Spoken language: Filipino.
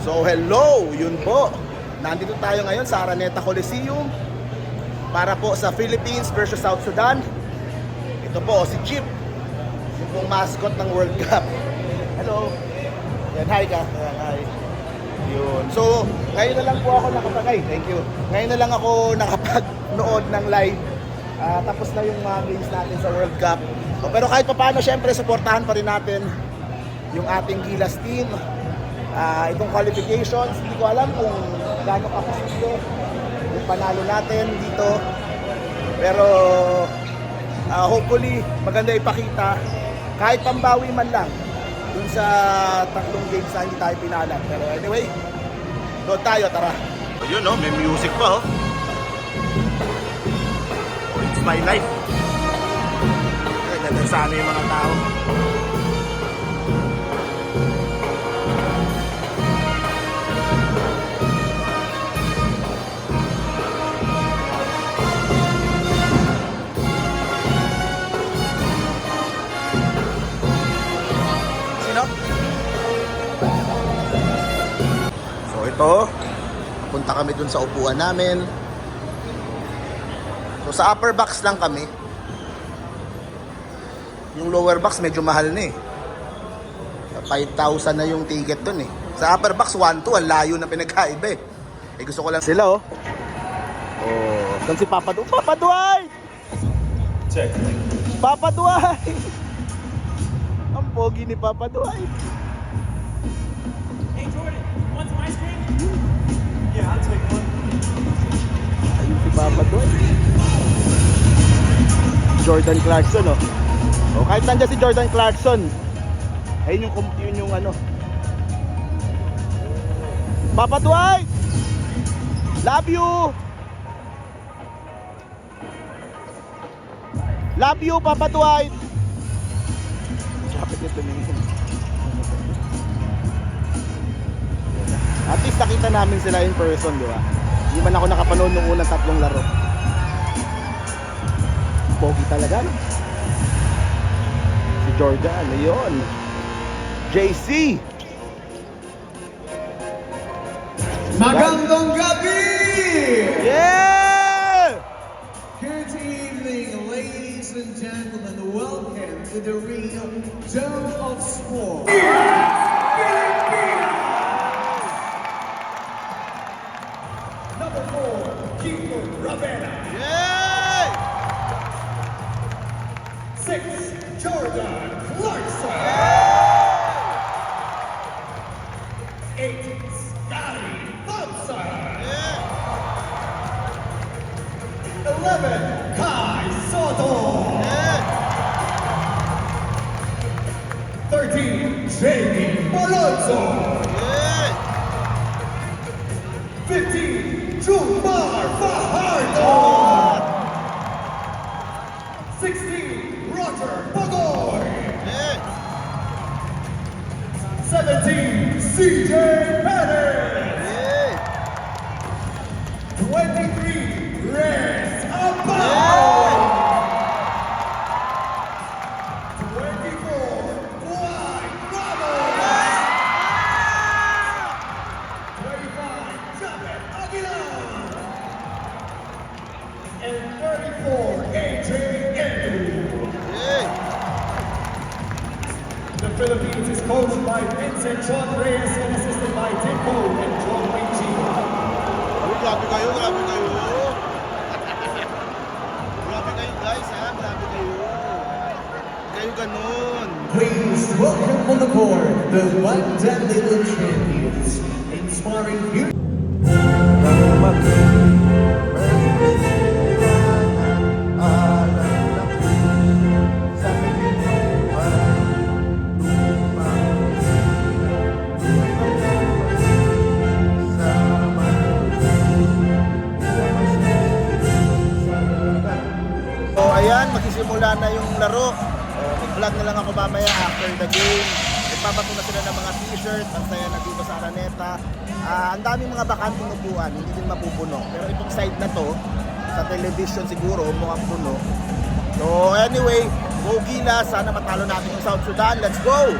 So hello, yun po. Nandito tayo ngayon sa Araneta Coliseum para po sa Philippines versus South Sudan. Ito po si Chip, yung pong mascot ng World Cup. Hello. Yan, hi ka. Ayan, hi. Yun. So, ngayon na lang po ako nakapagay. Thank you. Ngayon na lang ako nakapag-nood ng live. Ah, tapos na yung mga games natin sa World Cup. So, pero kahit pa paano, syempre, supportahan pa rin natin yung ating Gilas team. Ah, itong qualifications, hindi ko alam kung gaano kaposible yung panalo natin dito. Pero ah, hopefully maganda ipakita kahit pambawi man lang dun sa tatlong games na hindi tayo pinalan. Pero anyway, doon tayo, tara. Yun oh, may music pa oh. it's my life. Ganda sana yung mga tao. Ito, punta kami dun sa upuan namin. So sa upper box lang kami. Yung lower box medyo mahal na eh. 5,000 na yung ticket dun eh. Sa upper box 1 2 ang layo na pinagkaiba eh. Eh gusto ko lang sila oh. Oh, saan si Papa Du? Papa Dwight! Check. Papa Dwight! Ang pogi ni Papa Dwight. Hey Jordan, Yeah, I'll take one. Ayun si Papa Dwight. Jordan Clarkson oh. Oh, kahit nandiyan si Jordan Clarkson. Ayun yung yun yung ano. Papa Dwight! Love you! Love you, Papa Dwight! Kapit nito tumingin. Nakita namin sila in person, di ba? Hindi man ako nakapanood ng unang tatlong laro. Pogi talaga, no? Si Jordan, ayun. JC! Magandang gabi! Yeah! Good evening, ladies and gentlemen. Welcome to the real Dome of Sport. Number four, Kiko Ravena. Yeah! Six, Jordan Clarkson. Drew Bar Fajardo. 16, Roger Bogoy. 17, CJ Pettis. 20, Philippines is coached by Vincent John Reyes and assisted by Tim Cole and John Ritchie. Oh, grabe kayo, grabe kayo. grabe kayo guys, ha? Grabe kayo. Kayo ganun. Please welcome on the court the one and little champions, inspiring you. Magsisimula na yung laro. So, mag-vlog na lang ako mamaya after the game. Nagpapato na sila ng mga t-shirt, ang saya na dito sa Araneta. Ah, ang daming mga bakanting upuan, hindi din mapupuno. Pero itong side na to, sa television siguro, mukhang puno. So anyway, go Gila, sana matalo natin yung South Sudan. Let's go!